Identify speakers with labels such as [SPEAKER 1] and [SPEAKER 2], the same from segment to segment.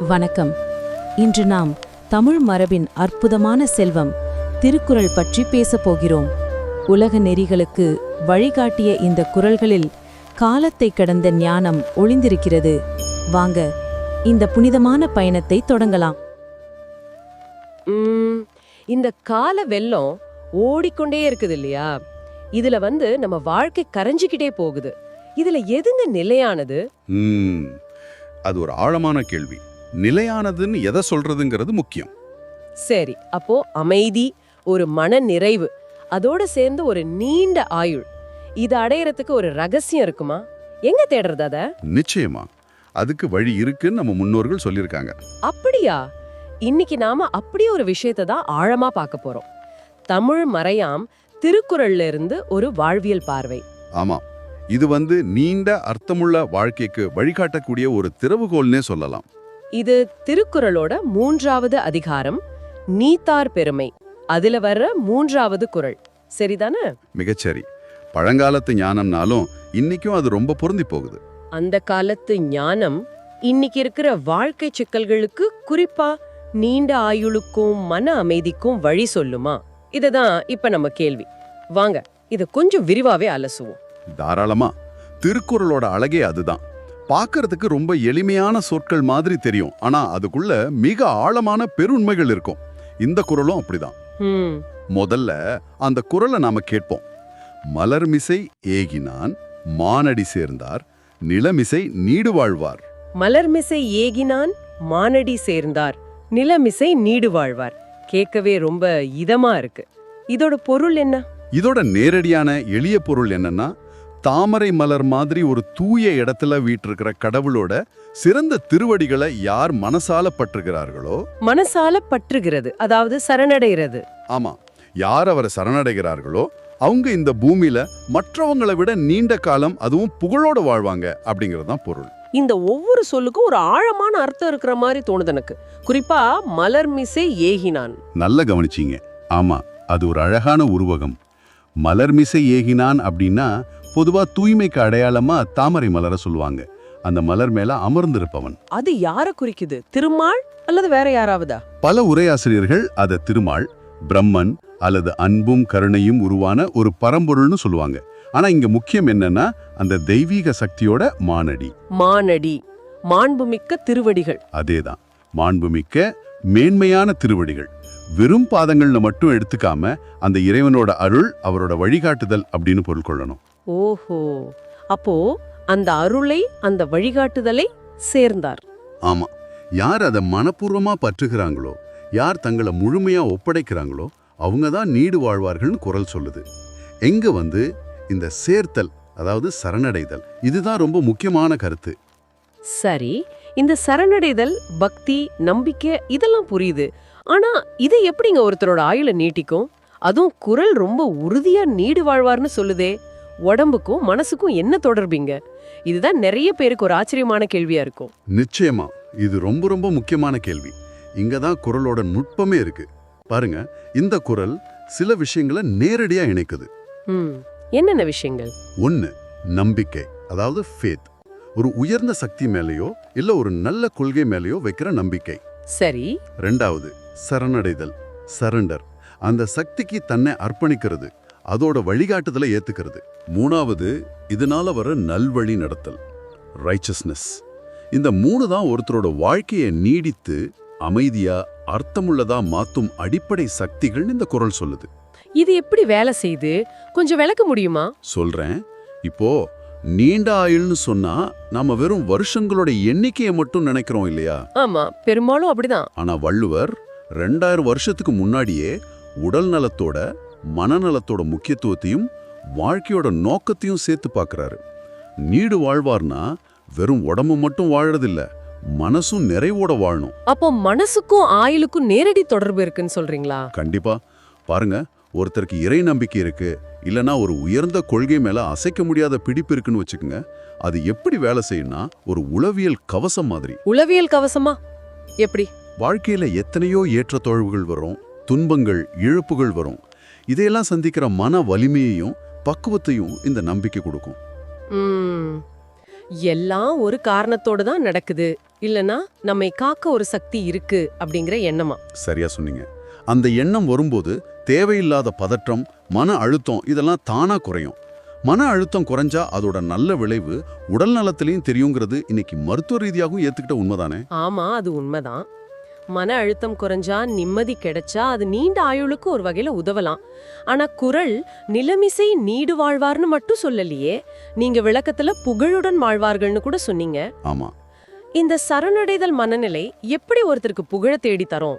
[SPEAKER 1] வணக்கம். இன்று நாம் தமிழ் மரபின் அற்புதமான செல்வம் திருக்குறள் பற்றி பேசப் போகிறோம். உலக நெறிகளுக்கு வழிகாட்டிய இந்த குறள்களில் காலத்தை கடந்த ஞானம் ஒளிந்திருக்கிறது. வாங்க இந்த புனிதமான பயணத்தை தொடங்கலாம்.
[SPEAKER 2] இந்த கால வெள்ளம் ஓடிக்கொண்டே இருக்குது இல்லையா? இதுல வந்து நம்ம வாழ்க்கை கரைஞ்சிக்கிட்டே போகுது. இதுல எதுங்க நிலையானது?
[SPEAKER 3] ம், அது ஒரு ஆழமான கேள்வி. நிலையானதுன்னு எதை சொல்றதுங்கிறது முக்கியம்.
[SPEAKER 2] சரி அப்போ அமைதி ஒரு மன நிறைவு அதோட சேர்ந்து ஒரு நீண்ட ஆயுள் இது அடையறதுக்கு ஒரு ரகசியம் இருக்குமா? எங்க தேடுறது அத?
[SPEAKER 3] நிச்சயமா. அதுக்கு வழி இருக்குன்னு நம்ம முன்னோர்கள் சொல்லியிருக்காங்க.
[SPEAKER 2] அப்படியா? இன்னைக்கு நாம அப்படி ஒரு விஷயத்தை தான் ஆழமா பார்க்க போறோம். தமிழ் மறையாம் திருக்குறள்ல இருந்து ஒரு வாழ்வியல் பார்வை.
[SPEAKER 3] ஆமா. இது வந்து நீண்ட அர்த்தமுள்ள வாழ்க்கைக்கு வழிகாட்டக்கூடிய ஒரு திறவுகோல்னே சொல்லலாம்.
[SPEAKER 2] இது திருக்குறளோட மூன்றாவது அதிகாரம் நீத்தார் பெருமை. அதுல வர்ற மூன்றாவது குறள். சரிதானே?
[SPEAKER 3] மிகச்சரி. பழங்காலத்து ஞானம்னாலும் இன்னைக்கும் அது ரொம்ப பொருந்தி போகுது.
[SPEAKER 2] அந்த காலத்து ஞானம் இன்னைக்கு இருக்கிற வாழ்க்கை சிக்கல்களுக்கு குறிப்பா நீண்ட ஆயுளுக்கும் மன அமைதிக்கும் வழி சொல்லுமா? இதுதான் இப்ப நம்ம கேள்வி. வாங்க இத கொஞ்சம் விரிவாவே அலசுவோம்.
[SPEAKER 3] தாராளமா. திருக்குறளோட அழகே அதுதான். பார்க்கறதுக்கு ரொம்ப எளிமையான சொற்கள் மாதிரி தெரியும். ஆனா அதுக்குள்ள மிக ஆழமான பெருண்மைகள் இருக்கும். இந்த குறளும் அப்படிதான். முதல்ல அந்த குறளை நாம கேட்போம். மலர்மிசை ஏகினான் மானடி சேர்ந்தார் நிலமிசை நீடு வாழ்வார்
[SPEAKER 2] மலர்மிசை ஏகினான் மானடி சேர்ந்தார் நிலமிசை நீடு வாழ்வார் கேட்கவே ரொம்ப இதமா இருக்கு. இதோட பொருள் என்ன?
[SPEAKER 3] இதோட நேரடியான எளிய பொருள் என்னன்னா தாமரை மலர் மாதிரி ஒரு தூய இடத்துல வீற்றிருக்கிற கடவுளோட சிறந்த திருவடிகளை யார் மனசால பற்றுகிறார்களோ?
[SPEAKER 2] மனசால பற்றுகிறது அதாவது சரணடைகிறது.
[SPEAKER 3] ஆமா யார் அவரை சரணடைகிறார்களோ அவங்க இந்த பூமியில மற்றவங்களை விட நீண்ட காலம் அதுவும் புகழோட வாழ்வாங்க அப்படிங்கிறது தான் பொருள்.
[SPEAKER 2] இந்த ஒவ்வொரு சொல்லுக்கும் ஒரு ஆழமான அர்த்தம் இருக்கிற மாதிரி தோணுது எனக்கு. குறிப்பா மலர்மிசை ஏகினான்.
[SPEAKER 3] நல்ல கவனிச்சீங்க. ஆமா அது ஒரு அழகான உருவகம். மலர்மிசை ஏகினான் அப்படின்னா பொதுவா தூய்மைக்கு அடையாளமா தாமரை மலரை சொல்லுவாங்க. அந்த மலர் மேல அமர்ந்திருப்பவன்.
[SPEAKER 2] அது யார குறிக்குது? திருமால் அல்லது வேற யாராவதா?
[SPEAKER 3] பல உரையாசிரியர்கள் அதை திருமால் பிரம்மன் அல்லது அன்பும் கருணையும் உருவான ஒரு பரம்பொருள்னு சொல்லுவாங்க. ஆனா இங்க முக்கியம் என்னன்னா அந்த தெய்வீக சக்தியோட மானடி.
[SPEAKER 2] மானடி. மாண்புமிக்க திருவடிகள்.
[SPEAKER 3] அதேதான். மாண்புமிக்க மேன்மையான திருவடிகள். வெறும் பாதங்கள்ல மட்டும் எடுத்துக்காம அந்த இறைவனோட அருள் அவரோட வழிகாட்டுதல் அப்படின்னு பொருள் கொள்ளணும்.
[SPEAKER 2] ஓஹோ. அப்போ அந்த அருளை அந்த வழிகாட்டுதலை சேர்ந்தார்.
[SPEAKER 3] ஆமா. யார் அதை மனப்பூர்வமா பற்றுகிறாங்களோ யார் தங்களை முழுமையா ஒப்படைக்கிறாங்களோ அவங்க தான் நீடு வாழ்வார்கள்னு குரல் சொல்லுது. எங்க வந்து இந்த சேர்த்தல் அதாவது சரணடைதல் இதுதான் ரொம்ப முக்கியமான கருத்து.
[SPEAKER 2] சரி. இந்த சரணடைதல் பக்தி நம்பிக்கை இதெல்லாம் புரியுது. ஆனா இது எப்படிங்க ஒருத்தரோட ஆயுள நீட்டிக்கும்? அதுவும் குரல் ரொம்ப உறுதியா நீடு வாழ்வார்னு சொல்லுதே. உடம்புக்கும் மனசுக்கும் என்ன தொடர்பீங்க? இதுதான் நிறைய பேருக்கு ஒரு ஆச்சரியமான கேள்வியா இருக்கும்.
[SPEAKER 3] நிச்சயமா. இது ரொம்ப ரொம்ப முக்கியமான கேள்வி. இங்க தான் குரலோட நுட்பமே இருக்கு. பாருங்க இந்த குரல் சில விஷயங்களை நேரடியா இணைக்குது.
[SPEAKER 2] என்னென்ன விஷயங்கள்?
[SPEAKER 3] ஒன்னு நம்பிக்கை அதாவது ஃபேத் ஒரு உயர்ந்த சக்தி மேலேயோ இல்ல ஒரு நல்ல கொள்கை மேலேயோ வைக்கிற நம்பிக்கை.
[SPEAKER 2] சரி.
[SPEAKER 3] ரெண்டாவது சரணடைதல் சரண்டர் அந்த சக்திக்கு தன்னை அர்ப்பணிக்கிறது. அதோட வழிகாட்டுதலை ஏத்துக்கிறது. மூணாவது இதனால வர நல்வழி நடத்தல் ரைச்சஸ்னஸ் இந்த மூணு தான் ஒருத்தரோட வாழ்க்கையை நீடித்து அமைதியா அர்த்தமுள்ளதா மாத்தும் அடிப்படை சக்திகள்னு இந்த குரல் சொல்லுது.
[SPEAKER 2] இது எப்படி வேலை செய்யுது கொஞ்சம் விளக்க முடியுமா?
[SPEAKER 3] சொல்றேன். இப்போ நீண்ட ஆயுள்னு சொன்னா நாம வெறும் வருஷங்களோட எண்ணிக்கையை மட்டும் நினைக்கிறோம் இல்லையா?
[SPEAKER 2] ஆமா பெரும்பாலும் அப்படிதான்.
[SPEAKER 3] ஆனா வள்ளுவர் ரெண்டாயிரம் வருஷத்துக்கு முன்னாடியே உடல் நலத்தோட மனநலத்தோட முக்கியத்துவத்தையும் வாழ்க்கையோட நோக்கத்தையும் சேர்த்து பார்க்கறாரு. நீடு வாழ்வார்னா வெறும் உடம்பு மட்டும் வாழறதில்ல மனசும் நிறைவோட வாழணும்.
[SPEAKER 2] அப்போ மனசுக்கும் ஆயுளுக்கும் நேரடி தொடர்பு இருக்குன்னு சொல்றீங்களா?
[SPEAKER 3] கண்டிப்பா. பாருங்க ஒருத்தருக்கு இறை நம்பிக்கை இருக்கு இல்லனா ஒரு உயர்ந்த கொள்கை மேல அசைக்க முடியாத பிடிப்பு இருக்குன்னு வச்சுக்கோங்க. அது எப்படி வேலை செய்யும்னா ஒரு உளவியல் கவசம் மாதிரி.
[SPEAKER 2] உளவியல் கவசமா? எப்படி?
[SPEAKER 3] வாழ்க்கையில எத்தனையோ ஏற்றத்தோழ்வுகள் வரும் துன்பங்கள் இழப்புகள் வரும். இதையெல்லாம் சந்திக்கிற மன வலிமையையும் பக்குவத்தையும் இந்த நம்பிக்கை கொடுக்கும்.
[SPEAKER 2] எல்லாம் ஒரு காரணத்தோட தான் நடக்குது. இல்லனா நம்மை காக்க ஒரு சக்தி இருக்கு அப்படிங்கிற எண்ணமா?
[SPEAKER 3] சரியா சொன்னீங்க. அந்த எண்ணம் வரும்போது தேவையில்லாத பதற்றம் மன அழுத்தம் இதெல்லாம் தானா குறையும். மன அழுத்தம் குறைஞ்சா அதோட நல்ல விளைவு உடல் நலத்திலையும் தெரியுங்கிறது இன்னைக்கு மருத்துவ ரீதியாகவும் ஏத்துக்கிட்ட உண்மைதானே?
[SPEAKER 2] ஆமா அது உண்மைதான். மன அழுத்தம் குறைஞ்சா நிம்மதி கிடைச்சா அது நீண்ட ஆயுளுக்கு ஒரு வகையில உதவலாம். ஆனா குரல் நிலமிசை நீடு வாழ்வார்னு மட்டும் சொல்லலையே நீங்க விளக்கத்துல புகழுடன் வாழ்வார்கள்னு கூட சொன்னீங்க.
[SPEAKER 3] ஆமா.
[SPEAKER 2] இந்த சரணடைதல் மனநிலை எப்படி ஒருத்தருக்கு புகழ தேடி தரும்?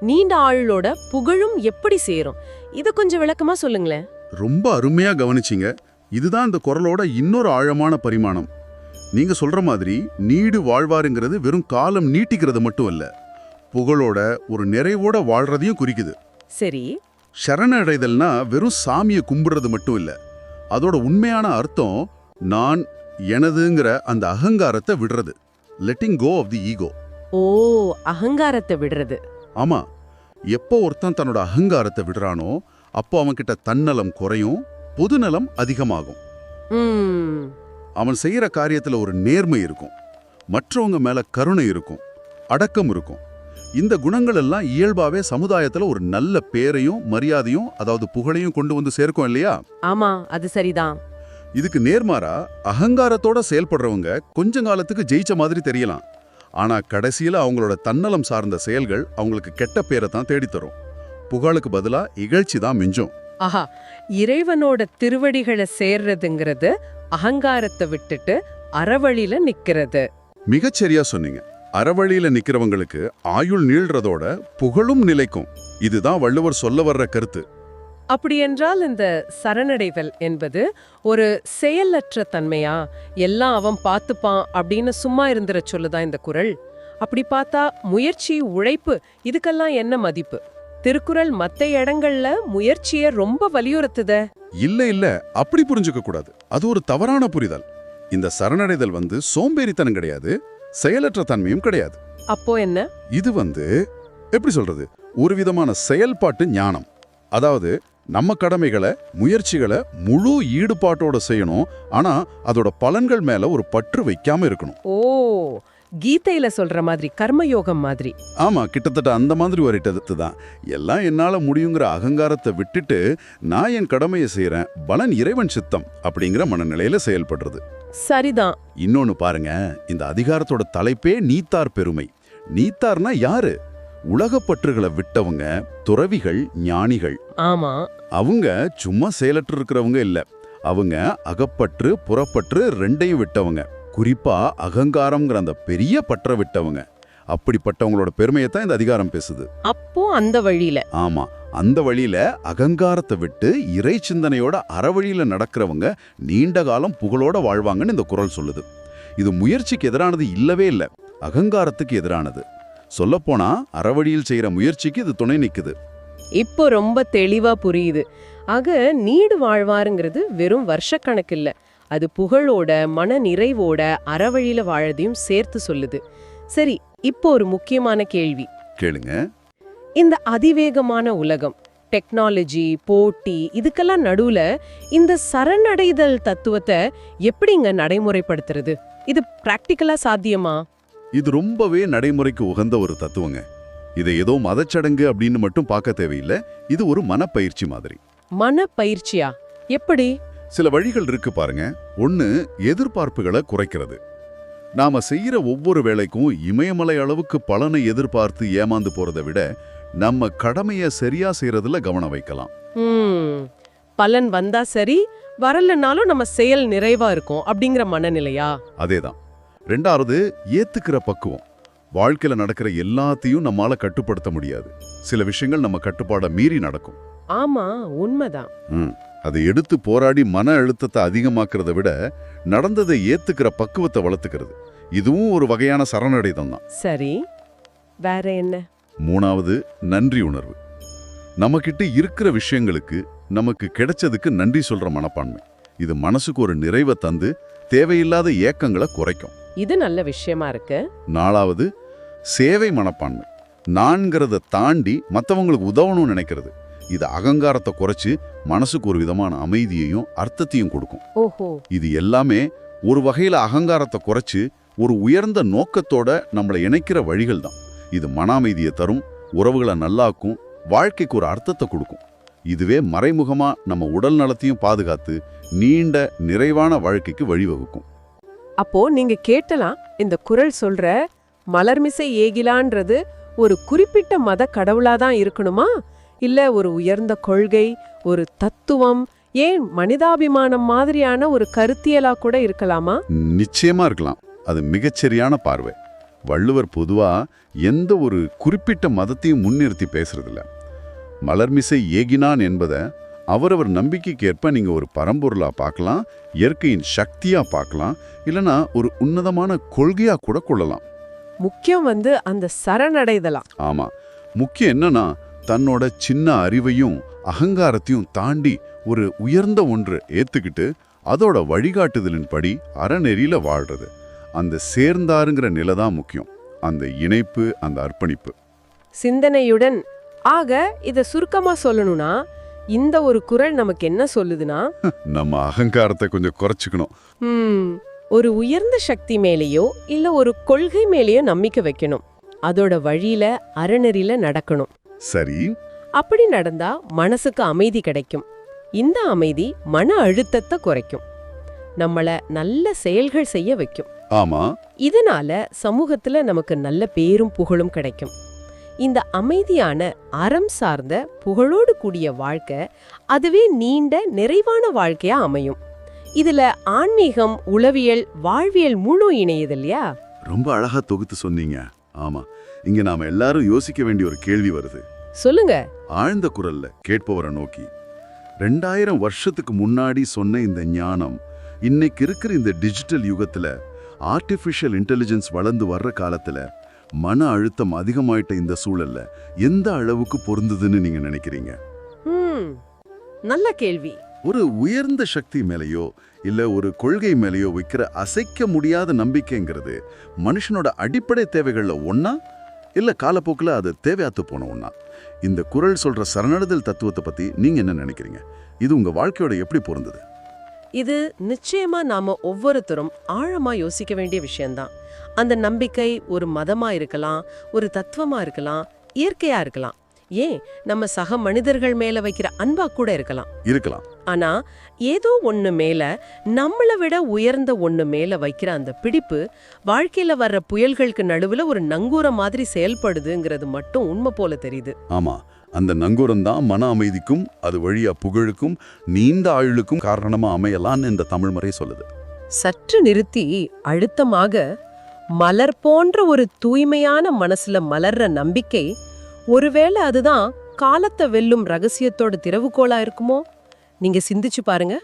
[SPEAKER 2] நீண்ட ஆயுளோட புகழும் எப்படி சேரும்? இத கொஞ்சம் விளக்கமா சொல்லுங்களேன்.
[SPEAKER 3] ரொம்ப அருமையா கவனிச்சீங்க. இதுதான் இந்த குரலோட இன்னொரு ஆழமான பரிமாணம். நீங்க சொல்ற மாதிரி நீடு வாழ்வாருங்கிறது வெறும் காலம் நீட்டிக்கிறது மட்டும் இல்ல புகழோட ஒரு நிறைவோட வாழ்றதையும் குறிக்குது.
[SPEAKER 2] சரி.
[SPEAKER 3] சரணடைதல்னா வெறும் சாமியை கும்பிடுறது மட்டும் இல்ல. அதோட உண்மையான அர்த்தம் நான் எனதுங்கிற அந்த அகங்காரத்தை விடுறது. Letting go of the ego
[SPEAKER 2] ஓ அகங்காரத்தை விடுறது.
[SPEAKER 3] ஆமா. எப்போ ஒருத்தன் தன்னோட அகங்காரத்தை விடுறானோ அப்போ அவன்கிட்ட தன்னலம் குறையும் பொதுநலம் அதிகமாகும். அவன் செய்யற காரியத்துல ஒரு நேர்மை இருக்கும். மற்றவங்க மேல கருணை இருக்கும். அடக்கம் இருக்கும். இந்த குணங்கள் எல்லாம் இயல்பாவே சமுதாயத்துல ஒரு நல்ல பேரையும் மரியாதையும் அதாவது புகழையும் கொண்டு வந்து சேர்க்கும் இல்லையா?
[SPEAKER 2] ஆமா அது சரிதான்.
[SPEAKER 3] இதுக்கு நேர்மாறா அகங்காரத்தோட செயல்படுறவங்க கொஞ்ச காலத்துக்கு ஜெயிச்ச மாதிரி தெரியலாம். ஆனா கடைசியில அவங்களோட தன்னலம் சார்ந்த செயல்கள் அவங்களுக்கு கெட்ட பேரை தான் தேடித்தரும். புகழுக்கு பதிலா இகழ்ச்சி தான் மிஞ்சும்.
[SPEAKER 2] ஆஹா இறைவனோட திருவடிகளை சேர்றதுங்கிறது அகங்காரத்தை விட்டுட்டு அறவழியில நிக்கிறது.
[SPEAKER 3] மிகச்சரியா சொன்னீங்க. அறவழியில நிக்கிறவங்களுக்கு ஆயுள் நீள்றதோட புகழும் நிலைக்கும். இதுதான் வள்ளுவர் சொல்ல வர்ற கருத்து.
[SPEAKER 2] அப்படியென்றால் இந்த சரணடைதல் என்பது ஒரு செயலற்ற தன்மையா? எல்லாம் அவன் பார்த்துப்பான் அப்படின்னு சும்மா இருந்துற சொல்லுதா இந்த குரல்? அப்படி பார்த்தா முயற்சி உழைப்பு இதுக்கெல்லாம் என்ன மதிப்பு? திருக்குறள் மத்த இடங்கள்ல முயற்சிய ரொம்ப வலியுறுத்துத.
[SPEAKER 3] இல்ல இல்ல. அப்படி புரிஞ்சுக்க கூடாது அது ஒரு தவறான புரிதல். இந்த சரணடைதல் வந்து சோம்பேறித்தனம் கிடையாது. செயலற்ற தன்மையும் கிடையாது.
[SPEAKER 2] அப்போ என்ன?
[SPEAKER 3] இது வந்து எப்படி சொல்றது? ஒரு விதமான செயல்பாட்டு ஞானம். அதாவது நம்ம கடமைகளை முயற்சிகளை முழு ஈடுபாட்டோட செய்யணும். ஆனா அதோட பலன்கள் மேல ஒரு பற்று வைக்காம இருக்கணும்.
[SPEAKER 2] ஓ கீதையில சொல்ற மாதிரி கர்மயோகம் மாதிரி.
[SPEAKER 3] ஆமா கிட்டத்தட்ட அந்த மாதிரி ஒரு இடத்து தான். எல்லாம் என்னால முடியுங்கிற அகங்காரத்தை விட்டுட்டு நான் என் கடமையை செய்யறேன் பலன் இறைவன் சித்தம் அப்படிங்கிற மனநிலையில செயல்படுறது.
[SPEAKER 2] சரிதான்.
[SPEAKER 3] இன்னொன்னு பாருங்க இந்த அதிகாரத்தோட தலைப்பே நீத்தார் பெருமை. நீத்தார்னா யாரு? உலகப்பற்றுகளை விட்டவங்க துறவிகள் ஞானிகள்.
[SPEAKER 2] ஆமா.
[SPEAKER 3] அவங்க சும்மா செயலற்று இருக்கிறவங்க இல்ல. அவங்க அகப்பற்று புறப்பற்று ரெண்டையும் விட்டவங்க. குறிப்பா அகங்காரம்ங்கிற அந்த பெரிய பற்ற விட்டவங்க. அப்படிப்பட்டவங்களோட பெருமையை தான் இந்த அதிகாரம் பேசுது.
[SPEAKER 2] அப்போ அந்த வழியில.
[SPEAKER 3] ஆமா அந்த வழியில அகங்காரத்தை விட்டு இறை சிந்தனையோட அறவழியில நடக்கிறவங்க நீண்ட காலம் புகழோட வாழ்வாங்கன்னு இந்த குரல் சொல்லுது. இது முயற்சிக்கு எதிரானது இல்லவே இல்ல அகங்காரத்துக்கு எதிரானது. சொல்லப்போனா அறவழியில் செய்யற முயற்சிக்கு இது துணை நிக்குது.
[SPEAKER 2] இப்போ ரொம்ப தெளிவா புரியுது. ஆக நீடு வாழ்வாருங்கிறது வெறும் வருஷக்கணக்கு இல்ல அது புகழோட மன நிறைவோட அறவழியில வாழதையும் சேர்த்து சொல்லுது. சரி இப்போ ஒரு முக்கியமான கேள்வி.
[SPEAKER 3] கேளுங்க.
[SPEAKER 2] இந்த அதிவேகமான உலகம் டெக்னாலஜி போட்டி இதுக்கெல்லாம் நடுவுல இந்த சரணடைதல் தத்துவத்தை எப்படிங்க நடைமுறைப்படுத்துறது? இது பிராக்டிக்கலா சாத்தியமா?
[SPEAKER 3] இது ரொம்பவே நடைமுறைக்கு உகந்த ஒரு தத்துவங்க. இதை ஏதோ மதச்சடங்கு அப்படின்னு மட்டும் பார்க்க தேவையில்லை. இது ஒரு மனப்பயிற்சி மாதிரி.
[SPEAKER 2] மன பயிற்சியா எப்படி?
[SPEAKER 3] சில வழிகள் இருக்கு பாருங்க. ஒன்னு எதிர்பார்ப்புகளை குறைக்கிறது. நாம செய்யற ஒவ்வொரு வேலைக்கும் இமயமலை அளவுக்கு பலனை எதிர்பார்த்து ஏமாந்து போறதை விட நம்ம கடமைய சரியா செய்யறதுல கவனம் வைக்கலாம்.
[SPEAKER 2] பலன் வந்தா சரி வரலனாலும் நம்ம செயல் நிறைவா இருக்கும் அப்படிங்கிற மனநிலையா?
[SPEAKER 3] அதேதான். ரெண்டாவது ஏத்துக்கிற பக்குவம். வாழ்க்கையில நடக்கிற எல்லாத்தையும் நம்மால கட்டுப்படுத்த முடியாது. சில விஷயங்கள் நம்ம கட்டுப்பாட மீறி நடக்கும்.
[SPEAKER 2] ஆமா உண்மைதான்.
[SPEAKER 3] ம். அதை எடுத்து போராடி மன அழுத்தத்தை அதிகமாக்குறத விட நடந்ததை ஏத்துக்கிற பக்குவத்தை வளர்த்துக்கிறது. இதுவும் ஒரு வகையான சரணடைதம் தான்
[SPEAKER 2] சரி. வேற என்ன?
[SPEAKER 3] மூணாவது நன்றி உணர்வு. நம்மகிட்ட இருக்கிற விஷயங்களுக்கு நமக்கு கிடைச்சதுக்கு நன்றி சொல்ற மனப்பான்மை. இது மனசுக்கு ஒரு நிறைவை தந்து தேவையில்லாத ஏக்கங்களை குறைக்கும்.
[SPEAKER 2] இது நல்ல விஷயமா இருக்கு.
[SPEAKER 3] நாலாவது சேவை மனப்பான்மை. நான்கிறத தாண்டி மற்றவங்களுக்கு உதவணும்னு நினைக்கிறது. இது அகங்காரத்தை குறைச்சு மனசுக்கு ஒரு விதமான அமைதியையும் அர்த்தத்தையும் கொடுக்கும்.
[SPEAKER 2] ஓஹோ.
[SPEAKER 3] இது எல்லாமே ஒரு வகையில அகங்காரத்தை குறைச்சு ஒரு உயர்ந்த நோக்கத்தோட நம்மளை இணைக்கிற வழிகள் தான் இது மன அமைதியை தரும் உறவுகளை நல்லாக்கும் வாழ்க்கைக்கு ஒரு அர்த்தத்தை கொடுக்கும். இதுவே மறைமுகமா நம்ம உடல் நலத்தையும் பாதுகாத்து நீண்ட நிறைவான வாழ்க்கைக்கு வழிவகுக்கும்.
[SPEAKER 2] அப்போ நீங்க கேட்டலாம் இந்த குரல் சொல்ற மலர்மிசை ஏகிலான்றது ஒரு குறிப்பிட்ட மத கடவுளா தான் இருக்கணுமா? இல்ல ஒரு உயர்ந்த கொள்கை ஒரு தத்துவம் ஏன் மனிதாபிமானம் மாதிரியான ஒரு கருத்தியலா கூட இருக்கலாமா?
[SPEAKER 3] நிச்சயமா இருக்கலாம். அது மிகச்சரியான பார்வை. வள்ளுவர் பொதுவா எந்த ஒரு குறிப்பிட்ட மதத்தையும் முன்னிறுத்தி பேசுறதில்ல. மலர்மிசை ஏகினான் என்பதை அவரவர் நம்பிக்கைக்கு ஏற்ப நீங்க ஒரு பரம்பொருளா பார்க்கலாம் இயற்கையின் சக்தியா பார்க்கலாம் இல்லனா ஒரு உன்னதமான கொள்கையா கூட கொள்ளலாம்.
[SPEAKER 2] முக்கியம் வந்து அந்த சரணடைதலாம்
[SPEAKER 3] ஆமா. முக்கியம் என்னன்னா தன்னோட சின்ன அறிவையும் அகங்காரத்தையும் தாண்டி ஒரு உயர்ந்த ஒன்று ஏத்துக்கிட்டு அதோட வழிகாட்டுதலின்படி அறநெறியில வாழ்றது. அந்த சேர்ந்தாருங்கிற நிலை தான் முக்கியம். அந்த இணைப்பு அந்த அர்ப்பணிப்பு.
[SPEAKER 2] சிந்தனையுடன் ஆக இத சுருக்கமா சொல்லணும்னா இந்த ஒரு குரல் நமக்கு என்ன சொல்லுதுன்னா?
[SPEAKER 3] நம்ம அகங்காரத்தை கொஞ்சம் குறைச்சிக்கணும்.
[SPEAKER 2] ஒரு உயர்ந்த சக்தி மேலேயோ இல்ல ஒரு கொள்கை மேலேயோ நம்பிக்கை வைக்கணும். அதோட வழியில அறநெறியில நடக்கணும்.
[SPEAKER 3] சரி.
[SPEAKER 2] அப்படி நடந்தா மனசுக்கு அமைதி கிடைக்கும். இந்த அமைதி மன அழுத்தத்தை குறைக்கும். நம்மள நல்ல செயல்கள் செய்ய வைக்கும்.
[SPEAKER 3] ஆமா.
[SPEAKER 2] இதனால சமூகத்துல நமக்கு நல்ல பேரும் புகழும் கிடைக்கும். இந்த அமைதியான அறம் சார்ந்த புகழோடு கூடிய வாழ்க்கை அதுவே நீண்ட நிறைவான வாழ்க்கையா அமையும். இதுல ஆன்மீகம் உளவியல் வாழ்வியல் முழு இணையுது இல்லையா?
[SPEAKER 3] ரொம்ப அழகா தொகுத்து சொன்னீங்க. ஆமா. இங்க நாம எல்லாரும் யோசிக்க வேண்டிய ஒரு கேள்வி வருது.
[SPEAKER 2] சொல்லுங்க.
[SPEAKER 3] ஆழ்ந்த குரல்ல கேட்பவரை நோக்கி ரெண்டாயிரம் வருஷத்துக்கு முன்னாடி சொன்ன இந்த ஞானம் இன்னைக்கு இருக்கிற இந்த டிஜிட்டல் யுகத்துல ஆர்டிஃபிஷியல் இன்டெலிஜென்ஸ் வளர்ந்து வர்ற காலத்துல மன அழுத்தம் அதிகமாயிட்ட இந்த சூழல்ல எந்த அளவுக்கு பொருந்துதுன்னு நீங்க நினைக்கிறீங்க?
[SPEAKER 2] நல்ல கேள்வி.
[SPEAKER 3] ஒரு உயர்ந்த சக்தி மேலேயோ இல்ல ஒரு கொள்கை மேலேயோ வைக்கிற அசைக்க முடியாத நம்பிக்கைங்கிறது மனுஷனோட அடிப்படை தேவைகள்ல ஒண்ணா இல்லை காலப்போக்கில் அது தேவையாத்து போன ஒன்றா இந்த குரல் சொல்கிற சரணடைதல் தத்துவத்தை பற்றி நீங்கள் என்ன நினைக்கிறீங்க? இது உங்கள் வாழ்க்கையோட எப்படி பொருந்தது?
[SPEAKER 2] இது நிச்சயமா நாம ஒவ்வொருத்தரும் ஆழமா யோசிக்க வேண்டிய விஷயம்தான். அந்த நம்பிக்கை ஒரு மதமா இருக்கலாம் ஒரு தத்துவமா இருக்கலாம் இயற்கையா இருக்கலாம். ஏன்? நம்ம சக மனிதர்கள் மேல வைக்கிற அன்பா கூட இருக்கலாம்.
[SPEAKER 3] இருக்கலாம்.
[SPEAKER 2] ஆனா ஏதோ ஒண்ணு மேல நம்மள விட உயர்ந்த ஒண்ணு மேல வைக்கிற அந்த பிடிப்பு வாழ்க்கையில வர்ற புயல்களுக்கு நடுவுல ஒரு நங்கூர மாதிரி செயல்படுதுங்கிறது மட்டும் உண்மை போல தெரியுது.
[SPEAKER 3] ஆமா அந்த நங்கூரம் தான் மன அமைதிக்கும் அது வழியா புகழுக்கும் நீண்ட ஆயுளுக்கும் காரணமா அமையலான்னு இந்த தமிழ் முறை சொல்லுது.
[SPEAKER 2] சற்று நிறுத்தி அழுத்தமாக மலர் போன்ற ஒரு தூய்மையான மனசுல மலர்ற நம்பிக்கை ஒருவேளை அதுதான் காலத்தை வெல்லும் ரகசியத்தோட திறவுகோலா இருக்குமோ? நீங்க சிந்திச்சு பாருங்க.